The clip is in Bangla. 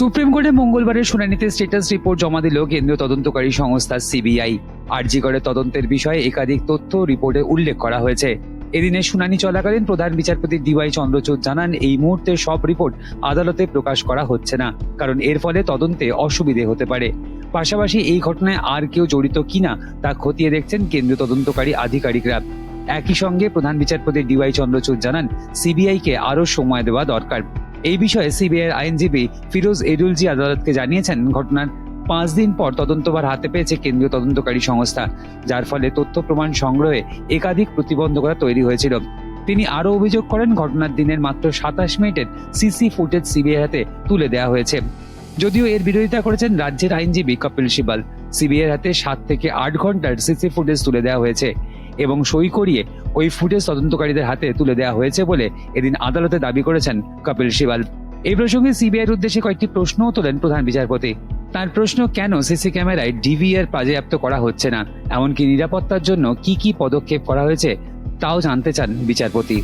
সুপ্রিম কোর্টে মঙ্গলবারের শুনানিতে স্টেটাস রিপোর্ট জমা দিল কেন্দ্রীয় তদন্তকারী সংস্থা সিবিআই। আরজি করে তদন্তের বিষয়ে একাধিক তথ্য রিপোর্টে উল্লেখ করা হয়েছে। এদিনের শুনানি চলাকালীন প্রধান বিচারপতি ডিওয়াই চন্দ্রচূড় জানান, এই মুহূর্তে সব রিপোর্ট আদালতে প্রকাশ করা হচ্ছে না, কারণ এর ফলে তদন্তে অসুবিধে হতে পারে। পাশাপাশি এই ঘটনায় আর কেউ জড়িত কিনা তা খতিয়ে দেখছেন কেন্দ্রীয় তদন্তকারী আধিকারিকরা। একই সঙ্গে প্রধান বিচারপতি ডিওয়াই চন্দ্রচূড় জানান, সিবিআইকে আরও সময় দেওয়া দরকার। এই বিষয়ে সিবিআইয়ের আইনজীবী ফিরোজ এডুলজি আদালতকে জানিয়েছেন, ঘটনার পাঁচ দিন পর তদন্তভার হাতে পেয়েছে কেন্দ্রীয় তদন্তকারী সংস্থা, যার ফলে তথ্য প্রমাণ সংগ্রহে একাধিক প্রতিবন্ধকতা তৈরি হয়েছিল। তিনি আরও অভিযোগ করেন, ঘটনার দিনের মাত্র সাতাশ মিনিটের সিসি ফুটেজ সিবিআই হাতে তুলে দেওয়া হয়েছে। যদিও এর বিরোধিতা করেছেন রাজ্যের আইনজীবী কপিল সিবাল সিবিআই হাতে সাত থেকে আট ঘণ্টার সিসি ফুটেজ তুলে দেওয়া হয়েছে। এবং সই করিয়ে ওই ফুটেজ তদন্তকারীদের হাতে তুলে দেওয়া হয়েছে বলে এদিন আদালতে দাবি করেছেন কপিল সিবাল এই প্রসঙ্গে সিবিআইয়ের উদ্দেশ্যে কয়েকটি প্রশ্নও তোলেন প্রধান বিচারপতি। তার প্রশ্ন, কেন সিসি ক্যামেরায় ডিভিআর বাজেয়াপ্ত করা হচ্ছে না? এমনকি নিরাপত্তার জন্য কি কি পদক্ষেপ করা হয়েছে? তাও জানতে চান বিচারপতি।